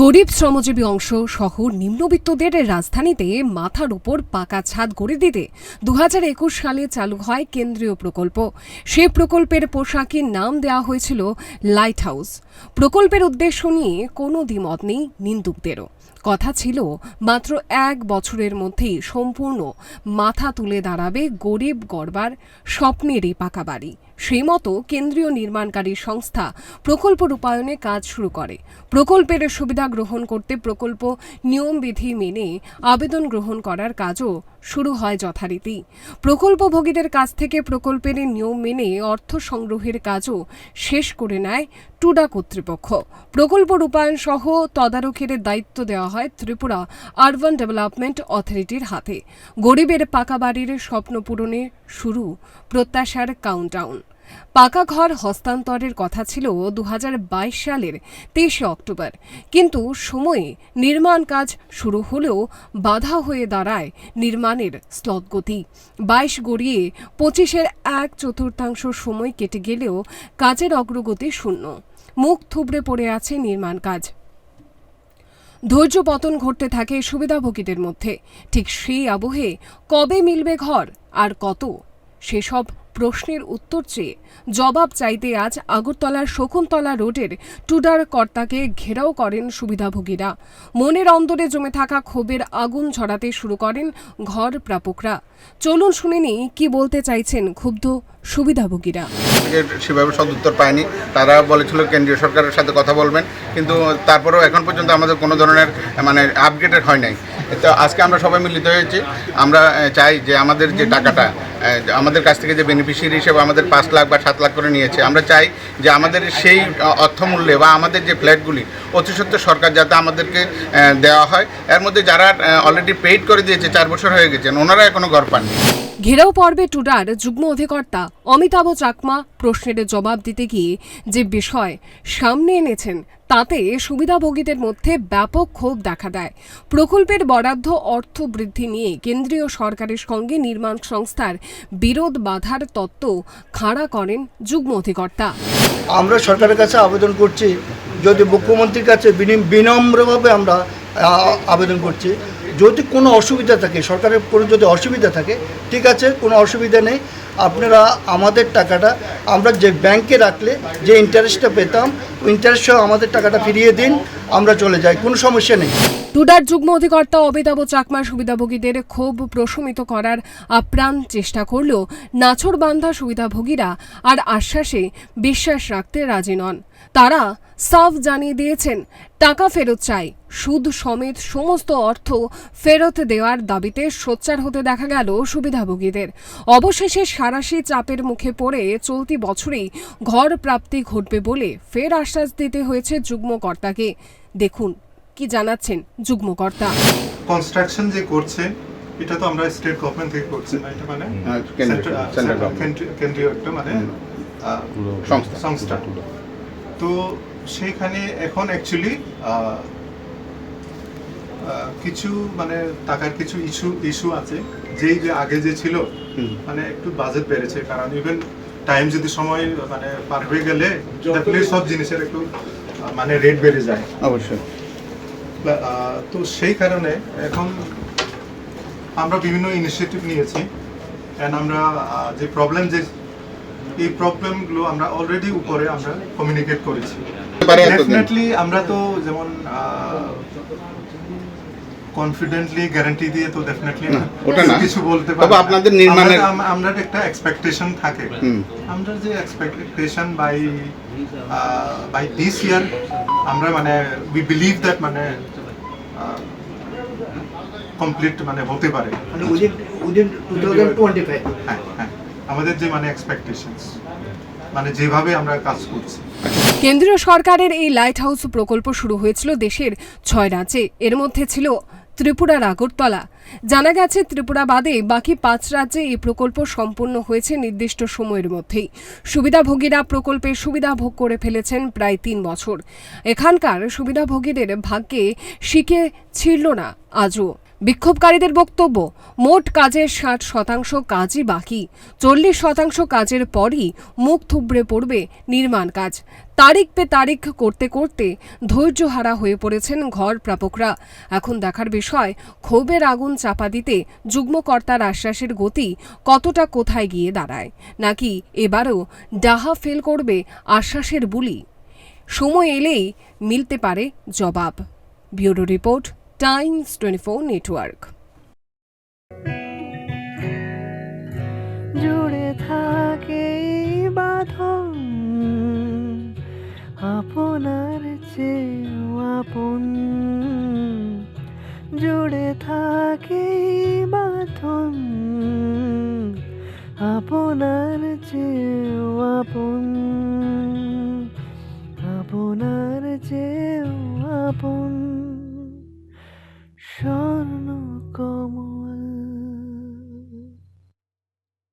গরিব শ্রমজীবী অংশ সহ নিম্নবিত্তদের রাজধানীতে মাথার উপর পাকা ছাদ গড়ে দিতে দু একুশ সালে চালু হয় কেন্দ্রীয় প্রকল্প। সে প্রকল্পের পোশাকের নাম দেওয়া হয়েছিল লাইট হাউস প্রকল্পের উদ্দেশ্য নিয়ে কোনো দ্বিমত নেই নিন্দুকদেরও। কথা ছিল, মাত্র এক বছরের মধ্যেই সম্পূর্ণ মাথা তুলে দাঁড়াবে গরিব গড়বার স্বপ্নেরই পাকা বাড়ি। সেই মতো কেন্দ্রীয় নির্মাণকারী সংস্থা প্রকল্প রূপায়ণে কাজ শুরু করে। প্রকল্পের সুবিধা গ্রহণ করতে প্রকল্প নিয়মবিধি মেনে আবেদন গ্রহণ করার কাজও শুরু হয় যথারীতি। প্রকল্পভোগীদের কাছ থেকে প্রকল্পের নিয়ম মেনে অর্থ সংগ্রহের কাজও শেষ করে নেয় টুডা কর্তৃপক্ষ। প্রকল্প রূপায়ণ সহ তদারকির দায়িত্ব দেওয়া হয় ত্রিপুরা আরবান ডেভেলপমেন্ট অথরিটির হাতে। গরিবের পাকা বাড়ির স্বপ্ন পূরণে শুরু প্রত্যাশার কাউন্টডাউন পাকা ঘর হস্তান্তরের কথা ছিল দু হাজার বাইশ সালের তেইশে অক্টোবর। কিন্তু সময়ে নির্মাণ কাজ শুরু হলেও বাধা হয়ে দাঁড়ায় নির্মাণের স্থগতি বাইশ গড়িয়ে পঁচিশের এক চতুর্থাংশ সময় কেটে গেলেও কাজের অগ্রগতি শূন্য। মুখ থুবড়ে পড়ে আছে নির্মাণ কাজ। ধৈর্য পতন ঘটতে থাকে সুবিধাভোগীদের মধ্যে। ঠিক সেই আবহে কবে মিলবে ঘর আর কত? সেসব প্রশ্নের উত্তর চেয়ে জবাব চাইতে আজ আগরতলার শকুন্তলা রোডের টুডার কর্তাকে ঘেরাও করেন সুবিধাভোগীরা। মনের অন্তরে জমে থাকা ক্ষোভের আগুন ছড়াতে শুরু করেন ঘর প্রাপকরা। চলুন শুনে নিই কি বলতে চাইছেন ক্ষুব্ধ সুবিধাভোগীরা। সেভাবে সদুত্তর পায়নি। তারা বলেছিল কেন্দ্রীয় সরকারের সাথে কথা বলবেন। কিন্তু তারপরেও এখন পর্যন্ত আমাদের কোনো ধরনের মানে আপডেটেড হয় নাই। তো আজকে আমরা সবাই মিলিত হয়েছি। আমরা চাই যে আমাদের যে টাকাটা আমাদের কাছ থেকে যে বেনিফিশিয়ারি হিসেবে আমাদের পাঁচ লাখ বা সাত লাখ করে নিয়েছে, আমরা চাই যে আমাদের সেই অর্থমূল্যে বা আমাদের যে ফ্ল্যাটগুলি, অতি সত্ত্বে সরকার যাতে আমাদেরকে দেওয়া হয়। এর মধ্যে যারা অলরেডি পেইড করে দিয়েছে, চার বছর হয়ে গেছেন ওনারা এখনও ঘর পাননি। ঘেরাও পর্বে টুডার যুগ্ম অধিকর্তা অমিতাভ চাকমা প্রশ্নের জবাব দিতে গিয়ে যে বিষয় সামনে এনেছেন, তাতে সুবিধাভোগীদের মধ্যে ব্যাপক ক্ষোভ দেখা দেয়। প্রকল্পের বরাদ্দ অর্থ বৃদ্ধি নিয়ে কেন্দ্রীয় সরকারের সঙ্গে নির্মাণ সংস্থার বিরোধ বাধার তত্ত্ব খাড়া করেন যুগ্ম অধিকর্তা। আমরা সরকারের কাছে আবেদন করছি, যদি মুখ্যমন্ত্রীর কাছে বিনম্রভাবে আমরা আবেদন করছি যদি কোনো অসুবিধা থাকে সরকারের কোনো যদি অসুবিধা থাকে ঠিক আছে কোনো অসুবিধা নেই। আপনারা আমাদের টাকাটা আমরা যে ব্যাংকে রাখলে যে ইন্টারেস্টটা পেতাম ইন্টারেস্ট সহ আমাদের টাকাটা ফিরিয়ে দিন, আমরা চলে যাই, কোনো সমস্যা নেই। টুডার যুগ্ম অধিকর্তা অমিতাভ চাকমা সুবিধাভোগীদের ক্ষোভ প্রশমিত করার আপ্রাণ চেষ্টা করলেও নাছরবান্ধা সুবিধাভোগীরা আর আশ্বাসে বিশ্বাস রাখতে রাজি নন। তারা সাফ জানিয়ে দিয়েছেন, টাকা ফেরত চাই, সুদ সমেত সমস্ত অর্থ ফেরত দেওয়ার দাবিতে সোচ্চার হতে দেখা গেল সুবিধাভোগীদের। অবশেষে সারাশি চাপের মুখে পড়ে চলতি বছরেই ঘর প্রাপ্তি ঘটবে বলে ফের আশ্বাস দিতে হয়েছে যুগ্ম কর্তাকে দেখুন কি জানাচ্ছেন যুগ্মকর্তা? কনস্ট্রাকশন যে করছে এটা তো আমরা স্টেট গভর্নমেন্ট থেকে করছি না এটা মানে হ্যাঁ, কেন্দ্রীয়- একটা মানে আহ, সংস্থা। সংস্থা। তো সেইখানে এখন অ্যাকচুয়ালি কিছু মানে টাকার কিছু ইস্যু ইস্যু আছে। যেই যে আগে যে ছিল মানে একটু বাজেট বেড়েছে। কারণ ইভেন টাইম যদি সময় মানে পার হয়ে গেলে সব জিনিসের একটু মানে রেট বেড়ে যায়। অবশ্যই। তো সেই কারণে এখন আমরা বিভিন্ন ইনিশিয়েটিভ নিয়েছি। অ্যান্ড আমরা যে প্রবলেম যে এই প্রবলেমগুলো আমরা অলরেডি উপরে আমরা কমিউনিকেট করেছি। ডেফিনেটলি আমরা তো যেমন কনফিডেন্টলি গ্যারান্টি দিয়ে তো ডেফিনেটলি ওটা না। কিছু বলতে পারব না। আপনাদের নির্মাণের- আমরা- একটা এক্সপেকটেশন থাকে। আমরা যে expectation by by this year আমরা মানে উই বিলিভ দ্যাট মানে কমপ্লিট মানে হতে পারে। মানে উইদিন উইদিন হ্যাঁ হ্যাঁ। আমাদের যে মানে এক্সপেকটেশনস মানে যেভাবে আমরা কাজ করছি। কেন্দ্রীয় সরকারের এই লাইট হাউস প্রকল্প শুরু হয়েছিল দেশের ছয় রাজ্যে। এর মধ্যে ছিল ত্রিপুরার আগরতলা। জানা গেছে, ত্রিপুরা বাদে বাকি পাঁচ রাজ্যে এই প্রকল্প সম্পূর্ণ হয়েছে নির্দিষ্ট সময়ের মধ্যেই। সুবিধাভোগীরা প্রকল্পের সুবিধা ভোগ করে ফেলেছেন প্রায় তিন বছর। এখানকার সুবিধাভোগীদের ভাগ্যে শিখে ছিড়ল না আজও। বিক্ষোভকারীদের বক্তব্য, মোট কাজের ষাট শতাংশ কাজই বাকি, চল্লিশ শতাংশ কাজের পরই মুখ থুবড়ে পড়বে নির্মাণ কাজ। তারিখ পে তারিখ করতে করতে ধৈর্যহারা হয়ে পড়েছেন ঘর প্রাপকরা। এখন দেখার বিষয়, ক্ষোভের আগুন চাপা দিতে যুগ্মকর্তার আশ্বাসের গতি কতটা কোথায় গিয়ে দাঁড়ায়? নাকি এবারও ডাহা ফেল করবে আশ্বাসের বুলি? সময় এলেই মিলতে পারে জবাব। Bureau report Times twenty four network. জুড়ে থাকে বাঁধন, আপনার চেয়েও আপন। জুড়ে থাকে বাঁধন, আপনার চেয়েও আপন। আপনার চেয়েও আপন।